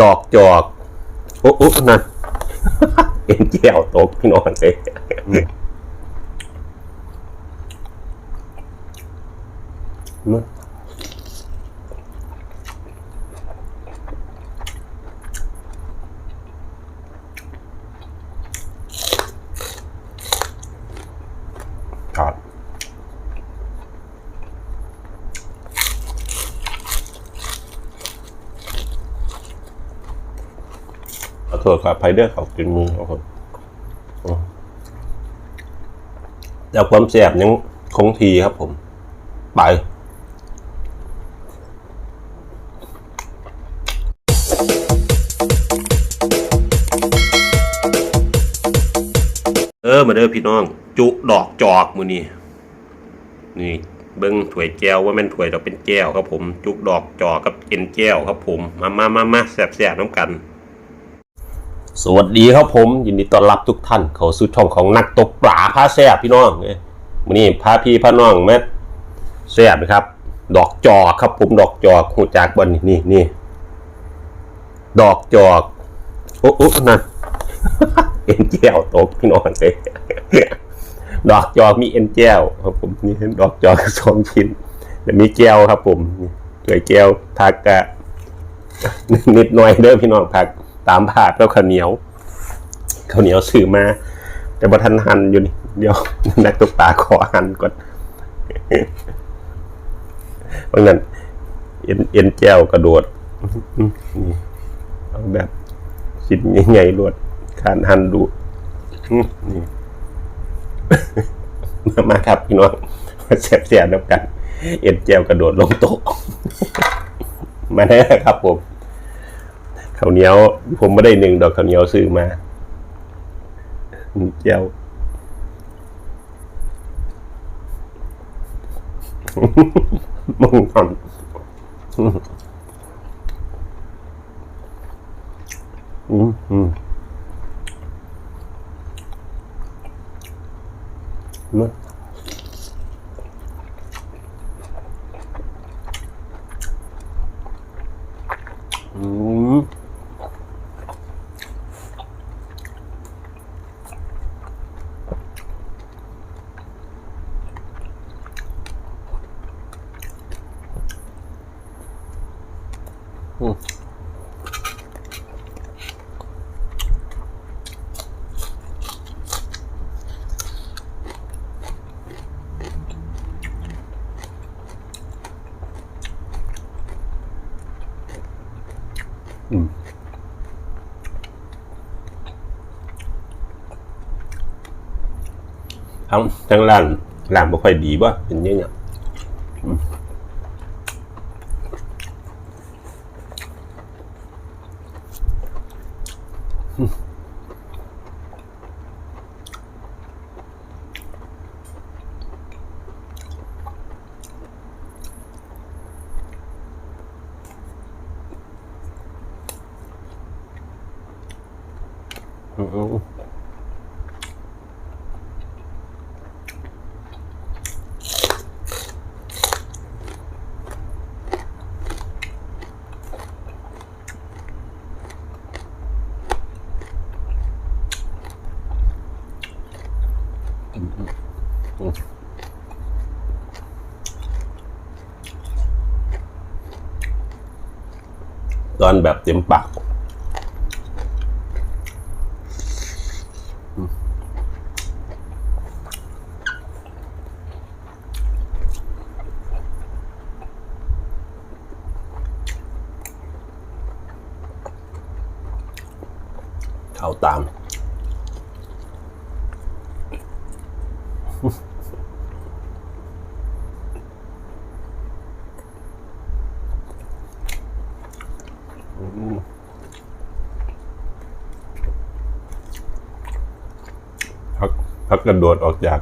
ดอกจอก โอ้โอ้นั่นเอ็นเจียวตกพี่น้องเลยมัน โทษครับไพเดอร์เขากินมือครับผมแต่ความแสบยังคงทีครับผม ไปเออมาเด้อพี่น้อง จุดอกจอกมือนี่นี่เบิ้งถวยแก้วว่าแม่นถวยดอกเป็นแก้วครับผม จุดอกจอกกับเอ็นแก้วครับผม มามามามาแสบๆน้ำกัน สวัสดีครับผม ยินดีต้อนรับทุกท่านเข้าสู่ช่องของนักตกปลาพาแซ่บพี่น้องเอ้ยมื้อนี้พาพี่พาน้องแม่แซ่บนะครับ ดอกจอกครับผมดอกจอกหูจากบนนี่นี่ดอกจอกโอ้โอ้นั่นเอ็นแก้วตกพี่น้องเลยดอกจอกมีเอ็นแก้วครับผมนี่ดอกจอกสองชิ้นแล้วมีแก้วครับผมเกลือแก้วทากกะนิดหน่อยเด้อพี่น้องผัก ตามผาดแล้วข้าวเหนียวข้าวเหนียวซื้อมา แต่บ่ทันหันอยู่นี่เดี๋ยวนักตกปลาขอหันก่อนเพราะงั้นเอ็นเอ็นแก้วกระโดดนี่เอาแบบชิ้นใหญ่ๆรวดขานหันดูนี่มามาครับพี่น้องมาแซ่บๆแล้วกัน เอ็นแก้วกระโดดลงโต๊ะมาแน่ครับผม ข้าวเหนียว ผมไม่ได้หนึ่งดอกข้าวเหนียวซื้อมาเจียวมึงทำอืมอืม ทั้งทั้งร้านร้านไม่ค่อยดีบ่เป็นยังไงอืมอืม ตอนแบบเต็มปากเข้าตาม พักพักกระโดดออกจาก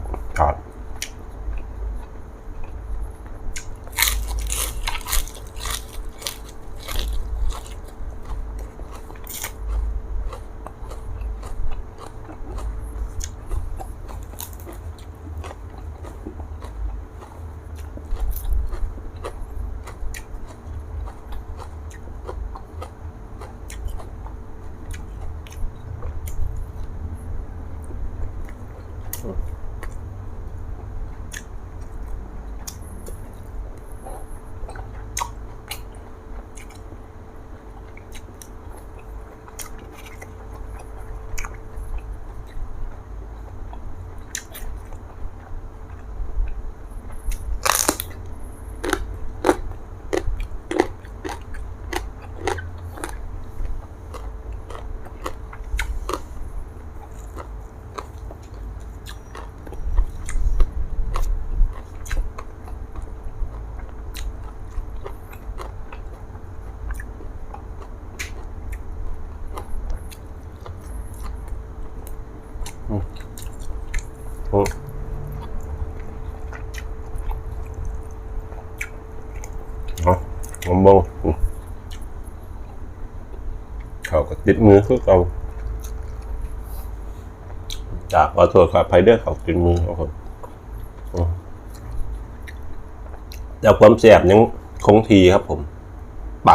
Хорошо. ถาดอืมเอาผมมองเขาก็ติดมือคือเขาจากขอโทษครับไพเดอร์เขาติดมือครับผมอืมแต่ความแสบยังคงทีครับผม ไป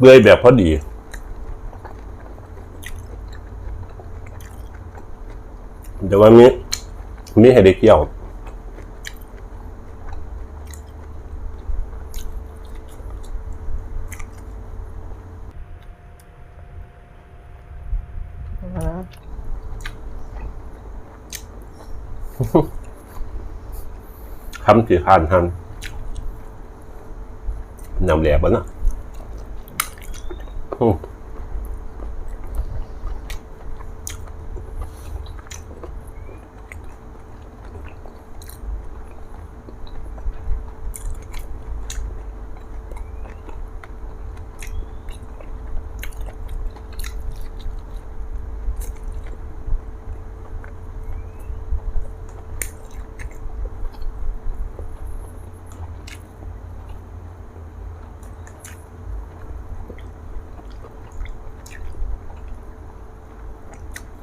เบื่อยแบบพอดีเดี๋ยววันนี้มีให้ได้เกี่ยวคำที่ขานทันนำแหลบวะเนาะ อื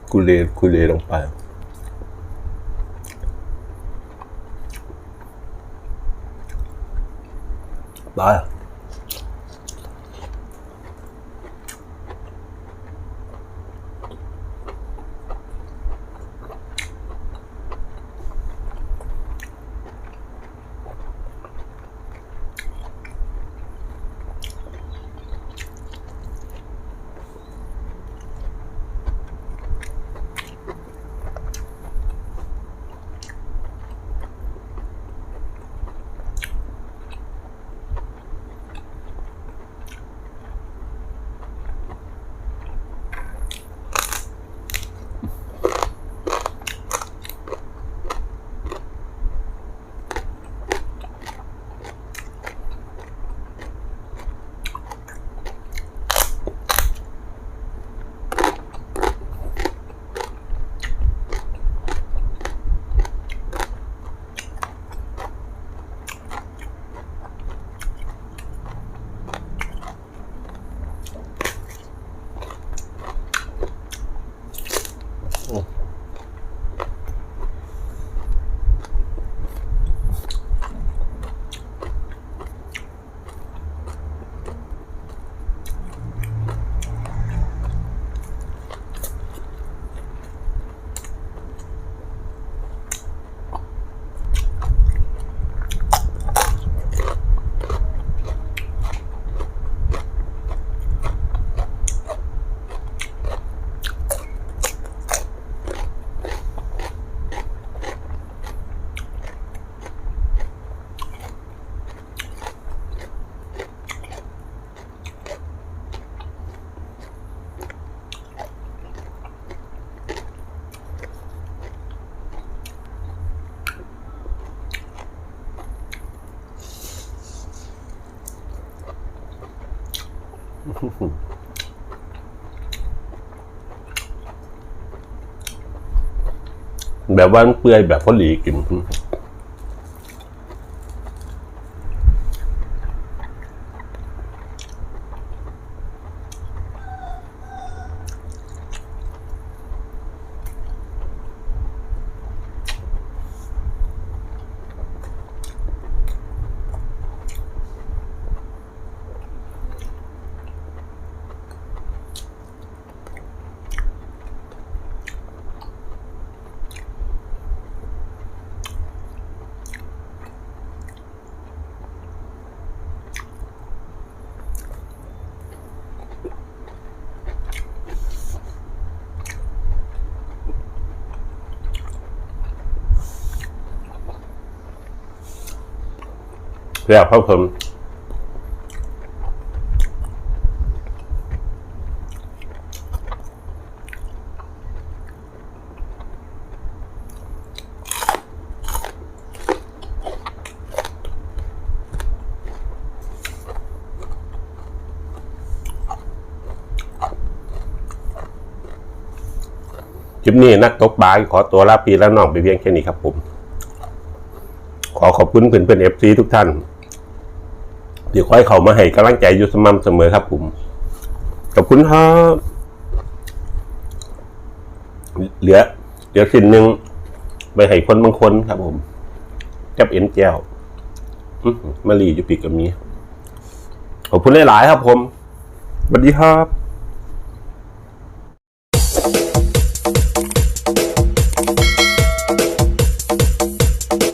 มกุเล แบบว่าเปื่อยแบบพอดีกิน แซ่บครับผมคลิปนี้นักตกปลาขอตัวลาปีและน้องไปเพียงแค่นี้ครับผม ขอขอบคุณเพื่อนเพื่อนเอฟซีทุกท่าน เดี๋ยวคอยเขามาให้กำลังใจอยู่สม่ำเสมอครับผมขอบคุณครับเหลือเหลือสิ่งหนึ่งไปให้คนบางคนครับผมกับเอ็นแก้วมารีอยู่ปีกกับนี้ขอบคุณหลายๆครับผมสวัสดีครับ